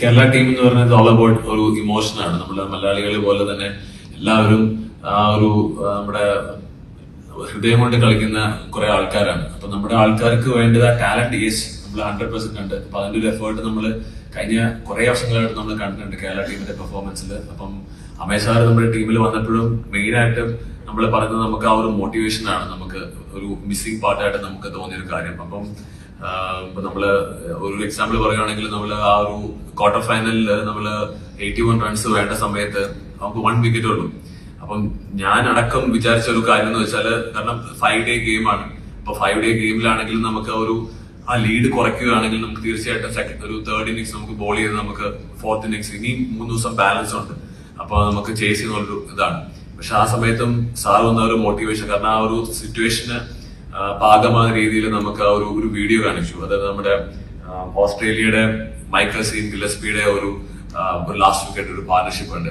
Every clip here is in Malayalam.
കേരള ടീം എന്ന് പറഞ്ഞത് ഓൾ അബൌട്ട് ഒരു ഇമോഷനാണ് നമ്മുടെ മലയാളികളെ പോലെ തന്നെ എല്ലാവരും ആ ഒരു നമ്മുടെ ഹൃദയം കൊണ്ട് കളിക്കുന്ന കുറെ ആൾക്കാരാണ്. അപ്പൊ നമ്മുടെ ആൾക്കാർക്ക് വേണ്ടത് ആ ടാലന്റ് യെസ് നമ്മൾ ഹൺഡ്രഡ് പെർസെന്റ് ഉണ്ട്. അപ്പൊ അതിന്റെ ഒരു എഫേർട്ട് നമ്മൾ കഴിഞ്ഞ കുറെ വർഷങ്ങളായിട്ട് നമ്മൾ കണ്ടിട്ടുണ്ട് കേരള ടീമിന്റെ പെർഫോമൻസിൽ അപ്പം അമേ സാർ നമ്മുടെ ടീമിൽ വന്നപ്പോഴും മെയിൻ ആയിട്ട് നമ്മൾ പറയുന്നത് നമുക്ക് ആ ഒരു മോട്ടിവേഷൻ ആണ്. നമുക്ക് ഒരു മിസ്സിംഗ് പാർട്ടായിട്ട് നമുക്ക് തോന്നിയൊരു കാര്യം. അപ്പം ഇപ്പൊ നമ്മൾ ഒരു എക്സാമ്പിൾ പറയുകയാണെങ്കിൽ നമ്മൾ ആ ഒരു ക്വാർട്ടർ ഫൈനലിൽ നമ്മൾ എയ്റ്റി വൺ റൺസ് വേണ്ട സമയത്ത് നമുക്ക് വൺ വിക്കറ്റ് ഉള്ളൂ. അപ്പം ഞാൻ അടക്കം വിചാരിച്ച ഒരു കാര്യം എന്ന് വെച്ചാൽ കാരണം ഫൈവ് ഡേ ഗെയിമാണ് അപ്പൊ ഫൈവ് ഡേ ഗെയിമിലാണെങ്കിലും നമുക്ക് ഒരു ആ ലീഡ് കുറയ്ക്കുകയാണെങ്കിൽ നമുക്ക് തീർച്ചയായിട്ടും സെക്കൻഡ് ഒരു തേർഡ് ഇന്നിങ്സ് നമുക്ക് ബോൾ ചെയ്ത് നമുക്ക് ഫോർത്ത് ഇന്നിങ്സ് ഇനി മൂന്ന് ദിവസം ബാലൻസ് ഉണ്ട്. അപ്പൊ നമുക്ക് ചേസ് ചെയ്യുന്ന ഒരു ഇതാണ്. പക്ഷെ ആ സമയത്തും സാർ വന്ന ഒരു മോട്ടിവേഷൻ കാരണം ആ ഒരു സിറ്റുവേഷന് പാകമായ രീതിയിൽ നമുക്ക് ആ ഒരു ഒരു വീഡിയോ കാണിച്ചു. അതായത് നമ്മുടെ ഓസ്ട്രേലിയയുടെ മൈക്കൽ സീൻ ഗില്ലസ്പിയുടെ ഒരു ലാസ്റ്റ് വിക്കറ്റ് ഒരു പാർട്ണർഷിപ്പ് ഉണ്ട്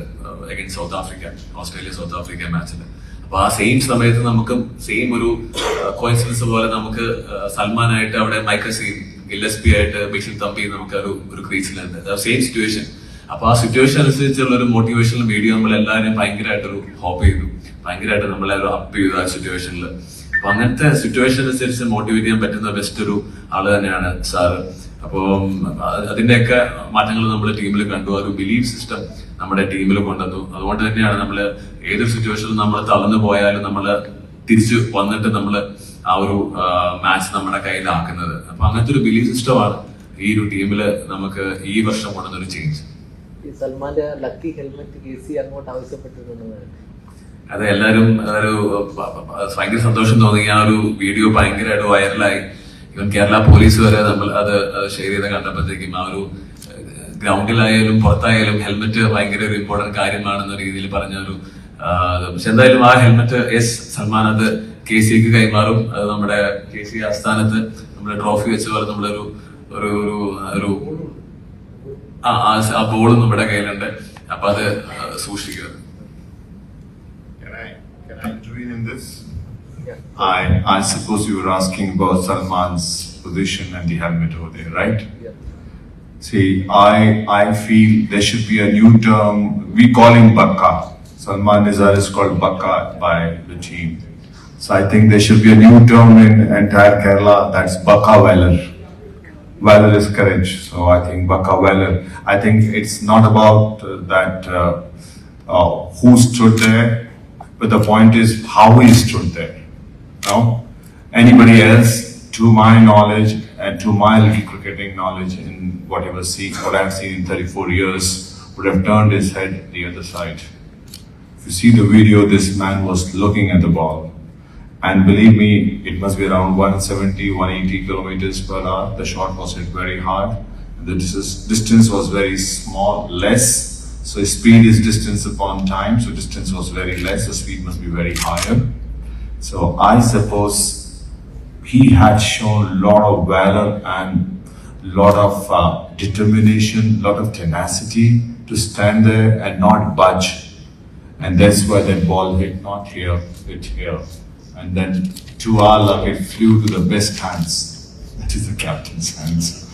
against South Africa Australia South Africa മാച്ചിൽ അപ്പൊ ആ സെയിം സമയത്ത് നമുക്ക് സെയിം ഒരു കോയിൻസിഡൻസ് പോലെ നമുക്ക് സൽമാനായിട്ട് അവിടെ മൈക്കൽ സീൻ ഗില്ലസ്പി ആയിട്ട് ബിഷിൽ തമ്പി നമുക്ക് ഒരു ഒരു ക്രീസിലുണ്ട് സെയിം സിറ്റുവേഷൻ അപ്പൊ ആ സിറ്റുവേഷൻ അനുസരിച്ചുള്ള ഒരു മോട്ടിവേഷണൽ വീഡിയോ നമ്മൾ എല്ലാവരും ഭയങ്കരമായിട്ട് ഒരു ഹോപ്പ് ചെയ്തു. ഭയങ്കരമായിട്ട് നമ്മളെ ഒരു അപ്പ് ചെയ്തു ആ സിറ്റുവേഷനിൽ അപ്പൊ അങ്ങനത്തെ സിറ്റുവേഷൻ അനുസരിച്ച് മോട്ടിവേറ്റ് ചെയ്യാൻ പറ്റുന്ന ബെസ്റ്റ് ഒരു ആൾ തന്നെയാണ് സാറ് അപ്പോ അത് അതിന്റെയൊക്കെ മാറ്റങ്ങൾ നമ്മൾ ടീമിൽ കണ്ടു. ആ ഒരു ബിലീഫ് സിസ്റ്റം നമ്മുടെ ടീമിൽ കൊണ്ടുവന്നു. അതുകൊണ്ട് തന്നെയാണ് നമ്മൾ ഏതൊരു സിറ്റുവേഷനിലും നമ്മൾ തളർന്നു പോയാലും നമ്മൾ തിരിച്ചു വന്നിട്ട് നമ്മൾ ആ ഒരു മാച്ച് നമ്മുടെ കയ്യിലാക്കുന്നത്. അപ്പൊ അങ്ങനത്തെ ഒരു ബിലീഫ് സിസ്റ്റമാണ് ഈ ഒരു ടീമിൽ നമുക്ക് ഈ വർഷം കൊണ്ടുവന്ന ഒരു ചേഞ്ച് സൽമാന്റെ ലക്കി ഹെൽമെറ്റ് അങ്ങോട്ട് ആവശ്യപ്പെട്ടിട്ടുണ്ടെന്ന് അത് എല്ലാവരും പ- ഭയങ്കര സന്തോഷം തോന്നി. ആ ഒരു വീഡിയോ ഭയങ്കരമായിട്ട് വൈറലായി. ഇവൻ കേരള പോലീസ് വരെ നമ്മൾ അത് ഷെയർ ചെയ്ത് കണ്ടപ്പോഴത്തേക്കും ആ ഒരു ഗ്രൗണ്ടിലായാലും പുറത്തായാലും ഹെൽമെറ്റ് ഭയങ്കര ഒരു ഇമ്പോർട്ടന്റ് കാര്യമാണെന്ന രീതിയിൽ പറഞ്ഞ ഒരു പക്ഷെ എന്തായാലും ആ ഹെൽമെറ്റ് എസ് സൽമാൻ അത് കെ സിക്ക് കൈമാറും. അത് നമ്മുടെ കെ സി ആസ്ഥാനത്ത് നമ്മുടെ ട്രോഫി വെച്ച പോലെ നമ്മുടെ ഒരു ഒരു ഒരു ആ ബോളും നമ്മുടെ കയ്യിലുണ്ട്. അപ്പൊ അത് സൂക്ഷിക്കുക. Can I intervene in this? Yeah. I, I suppose you were asking about Salman's position and the helmet over there, right? Yeah. See, I, I feel there should be a new term. We call him Bakka. Salman Nizar is called Bakka by the team. So I think there should be a new term in entire Kerala. That's Bakka Valor. Valor is courage. So I think Bakka Valor. I think it's not about uh, that uh, uh, who stood there, but the point is how he stood there. No? Anybody else, to my knowledge and to my little cricketing knowledge in whatever see what I've seen in 34 years, would have turned his head the other side. If you see the video, this man was looking at the ball. And believe me, it must be around 170, 180 kilometers per hour. The shot was hit very hard. The dis- distance was very small, less. So speed is distance upon time. So distance was very less. The speed must be very higher. So I suppose he had shown a lot of valor and lot of uh, determination, lot of tenacity to stand there and not budge. And that's why that ball hit not here, hit here. And then to our luck, it flew to the best hands. That is the captain's hands.